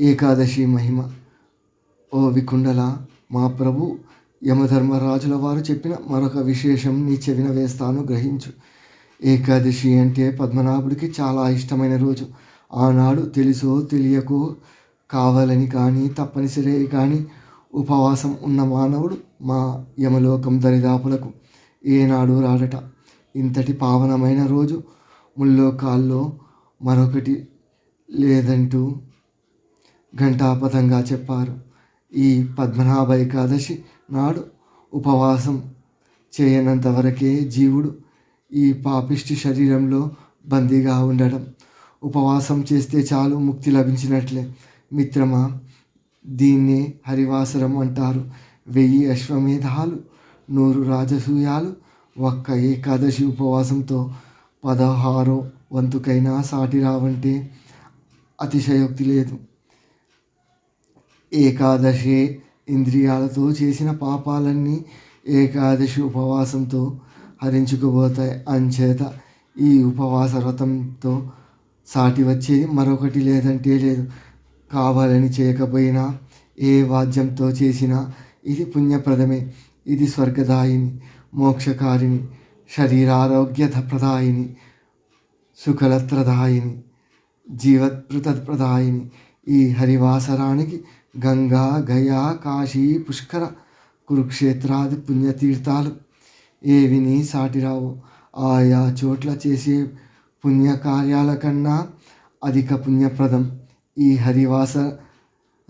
ఏకాదశి మహిమ. ఓ వికుండల మా ప్రభు యమధర్మరాజుల వారు చెప్పిన మరొక విశేషం నీ చెవిన వేస్తాను గ్రహించు. ఏకాదశి అంటే పద్మనాభుడికి చాలా ఇష్టమైన రోజు. ఆనాడు తెలుసో తెలియకో కావాలని కానీ తప్పనిసరి కానీ ఉపవాసం ఉన్న మానవుడు మా యమలోకం దరిదాపులకు ఏనాడు రాడట. ఇంతటి పావనమైన రోజు ముల్లోకాల్లో మరొకటి లేదంటూ ఘంటాపథంగా చెప్పారు. ఈ పద్మనాభ ఏకాదశి నాడు ఉపవాసం చేయనంతవరకే జీవుడు ఈ పాపిష్టి శరీరంలో బందీగా ఉండడం. ఉపవాసం చేస్తే చాలు ముక్తి లభించినట్లే. మిత్రమా దీన్నే హరివాసరం అంటారు. వెయ్యి అశ్వమేధాలు నూరు రాజసూయాలు ఒక్క ఏకాదశి ఉపవాసంతో పదహారో వంతుకైనా సాటి రావంటే అతిశయోక్తి లేదు. ఏకాదశి ఇంద్రియాలతో చేసిన పాపాలన్నీ ఏకాదశి ఉపవాసంతో హరించుకుపోతాయి. అంచేత ఈ ఉపవాస వ్రతంతో సాటి వచ్చేది మరొకటి లేదంటే లేదు. కావాలని చేయకపోయినా ఏ వాద్యంతో చేసినా ఇది పుణ్యప్రదమే. ఇది స్వర్గదాయిని మోక్షకారిణి శరీరారోగ్యప్రదాయిని సుఖలత్రదాయిని జీవత్ప్రదాయిని ఈ హరివాసరానికి గంగా గయా కాశీ పుష్కర కురుక్షేత్రాది పుణ్యతీర్థాలు ఏవిని సాటిరావు. ఆయా చోట్ల చేసే పుణ్యకార్యాల కన్నా అధిక పుణ్యప్రదం ఈ హరివాస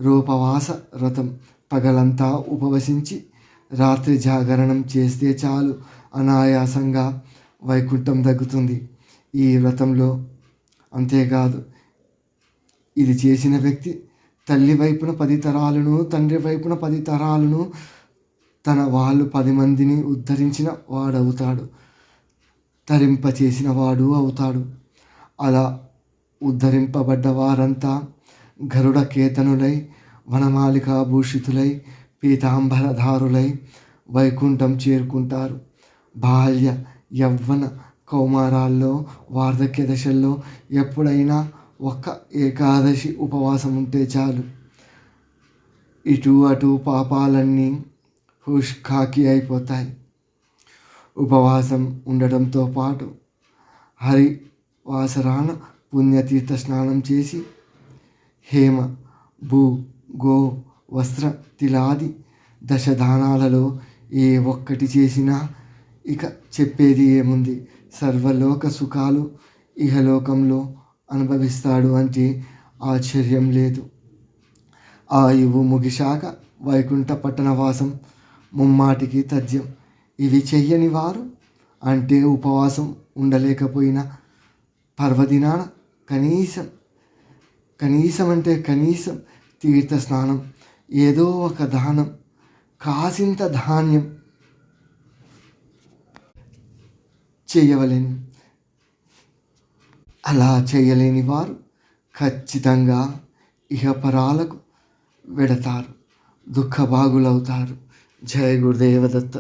రూపవాస వ్రతం. పగలంతా ఉపవసించి రాత్రి జాగరణం చేస్తే చాలు అనాయాసంగా వైకుంఠం దగ్గుతుంది. ఈ వ్రతంలో అంతేకాదు ఇది చేసిన వ్యక్తి తల్లి వైపున పది తరాలను తండ్రి వైపున పది తరాలను తన వాళ్ళు పది మందిని ఉద్ధరించిన వాడవుతాడు. తరింప చేసిన వాడు అవుతాడు. అలా ఉద్ధరింపబడ్డ వారంతా గరుడ కేతనులై వనమాలికాభూషితులై పీతాంబరధారులై వైకుంఠం చేరుకుంటారు. బాల్య యవ్వన కౌమారాల్లో వార్ధక్య దశల్లో ఎప్పుడైనా ఒక్క ఏకాదశి ఉపవాసం ఉంటే చాలు. ఇటు అటు పాపాలన్నీ హుష్కాకి అయిపోతాయి. ఉపవాసం ఉండడంతో పాటు హరి వాసరాన పుణ్యతీర్థ స్నానం చేసి హేమ భూ గో వస్త్ర తిలాది దశదానాలలో ఏ ఒక్కటి చేసినా ఇక చెప్పేది ఏముంది? సర్వలోక సుఖాలు ఇహలోకంలో అనుభవిస్తాడు అంటే ఆశ్చర్యం లేదు. ఆయువు ముగిశాక వైకుంఠ పట్టణవాసం ముమ్మాటికి తథ్యం. ఇవి చెయ్యని వారు అంటే ఉపవాసం ఉండలేకపోయిన పర్వదినాన కనీసం కనీసం అంటే కనీసం తీర్థ స్నానం ఏదో ఒక దానం కాసింత ధాన్యం చేయవలేను. అలా చేయలేని వారు ఖచ్చితంగా ఇహపరాలకు వెడతారు దుఃఖభాగులవుతారు. జయ గురుదేవదత్త.